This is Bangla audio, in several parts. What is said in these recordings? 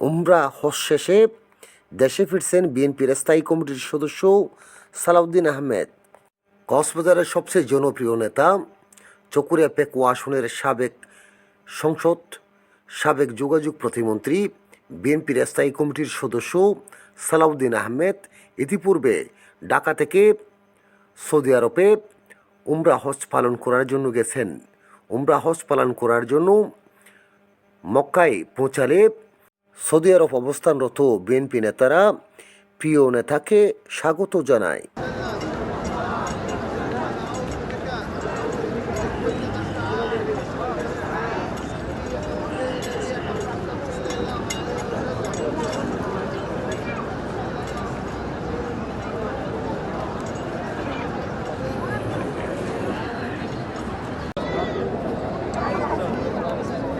উমরা হজ শেষে দেশে ফিরছেন বিএনপির স্থায়ী কমিটির সদস্য সালাউদ্দিন আহমেদ। কক্সবাজারের সবচেয়ে জনপ্রিয় নেতা, চকুরিয়া পেকুয়া আসনের সাবেক সংসদ, সাবেক যোগাযোগ প্রতিমন্ত্রী, বিএনপির স্থায়ী কমিটির সদস্য সালাউদ্দিন আহমেদ ইতিপূর্বে ঢাকা থেকে সৌদি আরবে উমরা হজ পালন করার জন্য গেছেন। উমরা হজ পালন করার জন্য মক্কায় পৌঁছালে সৌদি আরব অবস্থানরত বিএনপি নেতারা প্রিয় নেতাকে স্বাগত জানায়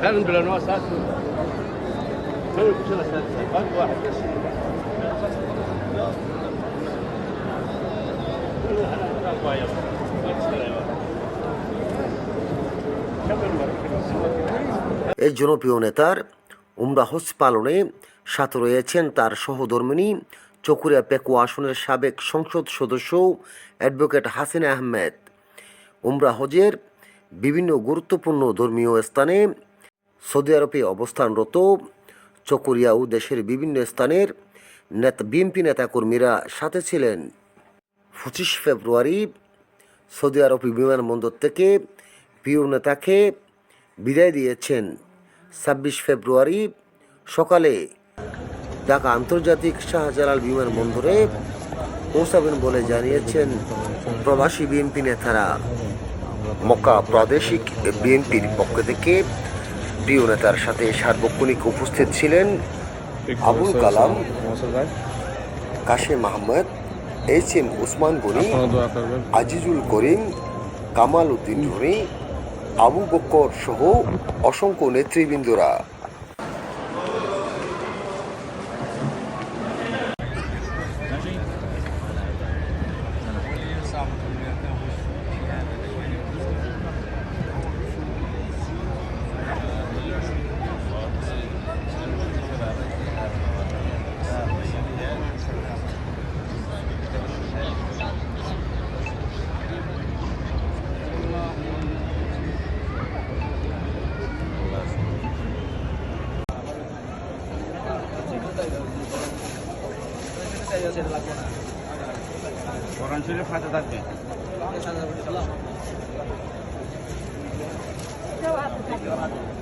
Fernbühne, was hast du? كانوا كل اساس فرق واحد بس এই জনপ্রিয় নেতার উমরা হজ পালনে সাথে রয়েছেন তার সহধর্মিনী চকুরিয়া পেকুয়া আসনের সাবেক সংসদ সদস্য অ্যাডভোকেট হাসিনা আহমেদ উমরা হজের বিভিন্ন গুরুত্বপূর্ণ ধর্মীয় স্থানে সৌদি আরবে অবস্থানরত চকুরিয়া ও দেশের বিভিন্ন স্থানের নেতা, বিএনপি নেতাকর্মীরা সাথে ছিলেন। পঁচিশ ফেব্রুয়ারি সৌদি আরব বিমানবন্দর থেকে প্রিয় নেতাকে বিদায় দিয়েছেন। ছাব্বিশ ফেব্রুয়ারি সকালে ঢাকা আন্তর্জাতিক শাহজালাল বিমানবন্দরে পৌঁছাবেন বলে জানিয়েছেন প্রবাসী বিএনপি নেতারা। মক্কা প্রাদেশিক বিএনপির পক্ষ থেকে প্রিয় নেতার সাথে সার্বক্ষণিক উপস্থিত ছিলেন আবুল কালাম কাশেম আহমদ এইচ এম ওসমান গনি আজিজুল করিম কামাল উদ্দিন ধনী আবু বক্কর সহ অসংখ্য নেতৃবৃন্দরা। কোরআন শরীফ হাতে থাকবে? Jawab.